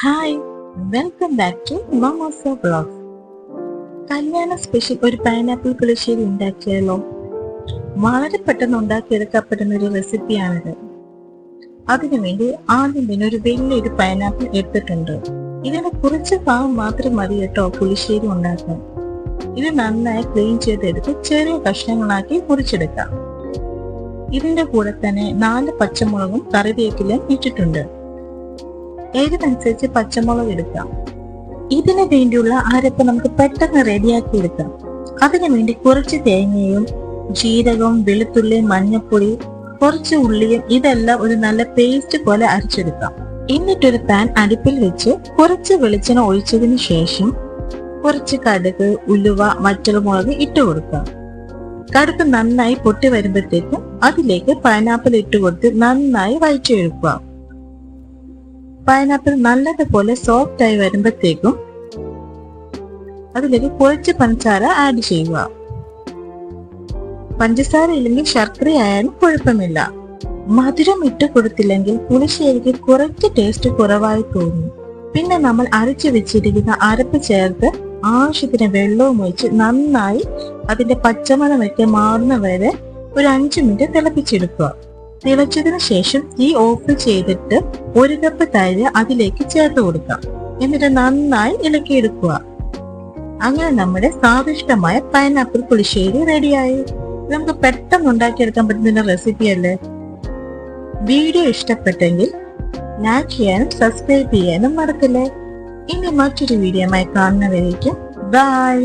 Hi welcome back to മമോസ blogs കല്യാണ special ഒരു പൈനാപ്പിൾ പുളിശ്ശേരി ഉണ്ടാക്കിയാലോ? വളരെ പെട്ടെന്ന് ഉണ്ടാക്കിയെടുക്കപ്പെടുന്ന ഒരു റെസിപ്പിയാണിത് അതിനുവേണ്ടി ആദ്യം തന്നെ ഒരു വലിയൊരു പൈനാപ്പിൾ എടുത്തിട്ടുണ്ട്. ഇതിന് കുറച്ച് ഭാഗം മാത്രം മതി കേട്ടോ പുളിശ്ശേരി ഉണ്ടാക്കാൻ. ഇത് നന്നായി ക്ലീൻ ചെയ്തെടുത്ത് ചെറിയ കഷ്ണങ്ങളാക്കി മുറിച്ചെടുക്കാം. ഇതിന്റെ കൂടെ തന്നെ നാല് പച്ചമുളകും കറിവേപ്പിലും ഇട്ടിട്ടുണ്ട്. ഏതിനനുസരിച്ച് പച്ചമുളക് എടുക്കാം. ഇതിനു വേണ്ടിയുള്ള അരപ്പ് നമുക്ക് പെട്ടെന്ന് റെഡിയാക്കി എടുക്കാം. അതിനു വേണ്ടി കുറച്ച് തേങ്ങയും ജീരകവും വെളുത്തുള്ളി മഞ്ഞപ്പൊടി കുറച്ച് ഉള്ളിയും ഇതെല്ലാം ഒരു നല്ല പേസ്റ്റ് പോലെ അരച്ചെടുക്കാം. എന്നിട്ടൊരു പാൻ അടുപ്പിൽ വെച്ച് കുറച്ച് വെളിച്ചെണ്ണ ഒഴിച്ചതിന് ശേഷം കുറച്ച് കടുക് ഉലുവ വറ്റൽമുളക് ഇട്ട് കൊടുക്കാം. കടുക് നന്നായി പൊട്ടി വരുമ്പോഴത്തേക്കും അതിലേക്ക് പൈനാപ്പിൾ ഇട്ട് കൊടുത്ത് നന്നായി വഴറ്റിയെടുക്കുക പൈനാപ്പിൾ നല്ലതുപോലെ സോഫ്റ്റ് ആയി വരുമ്പോഴത്തേക്കും അതിലേക്ക് കുറച്ച് പഞ്ചസാര ആഡ് ചെയ്യുക. പഞ്ചസാര ഇല്ലെങ്കിൽ ശർക്കര ആയാലും കുഴപ്പമില്ല. മധുരം ഇട്ട് കൊടുത്തില്ലെങ്കിൽ പുളിശ്ശേരിക്ക് കുറച്ച് ടേസ്റ്റ് കുറവായി തോന്നും. പിന്നെ നമ്മൾ അരച്ചു വെച്ചിരിക്കുന്ന അരപ്പ് ചേർത്ത് ആവശ്യത്തിന് വെള്ളവും ഒഴിച്ച് നന്നായി അതിന്റെ പച്ചമണമൊക്കെ മാറുന്ന വരെ ഒരു അഞ്ചു മിനിറ്റ് തിളപ്പിച്ചെടുക്കുക. തിളച്ചതിന് ശേഷം തീ ഓഫ് ചെയ്തിട്ട് ഒരു കപ്പ് തൈര് അതിലേക്ക് ചേർത്ത് കൊടുക്കാം. എന്നിട്ട് നന്നായി ഇളക്കി ഇളക്കിയെടുക്കുക. അങ്ങനെ നമ്മുടെ സ്വാദിഷ്ടമായ പൈനാപ്പിൾ പുളിശ്ശേരി റെഡിയായി നമുക്ക് പെട്ടെന്ന് ഉണ്ടാക്കിയെടുക്കാൻ പറ്റുന്ന റെസിപ്പി അല്ലേ? വീഡിയോ ഇഷ്ടപ്പെട്ടെങ്കിൽ ലൈക്ക് ചെയ്യാനും സബ്സ്ക്രൈബ് ചെയ്യാനും മറക്കല്ലേ? ഇനി മറ്റൊരു വീഡിയോ വീഡിയോമായി കാണുന്നവരേക്കും ബൈ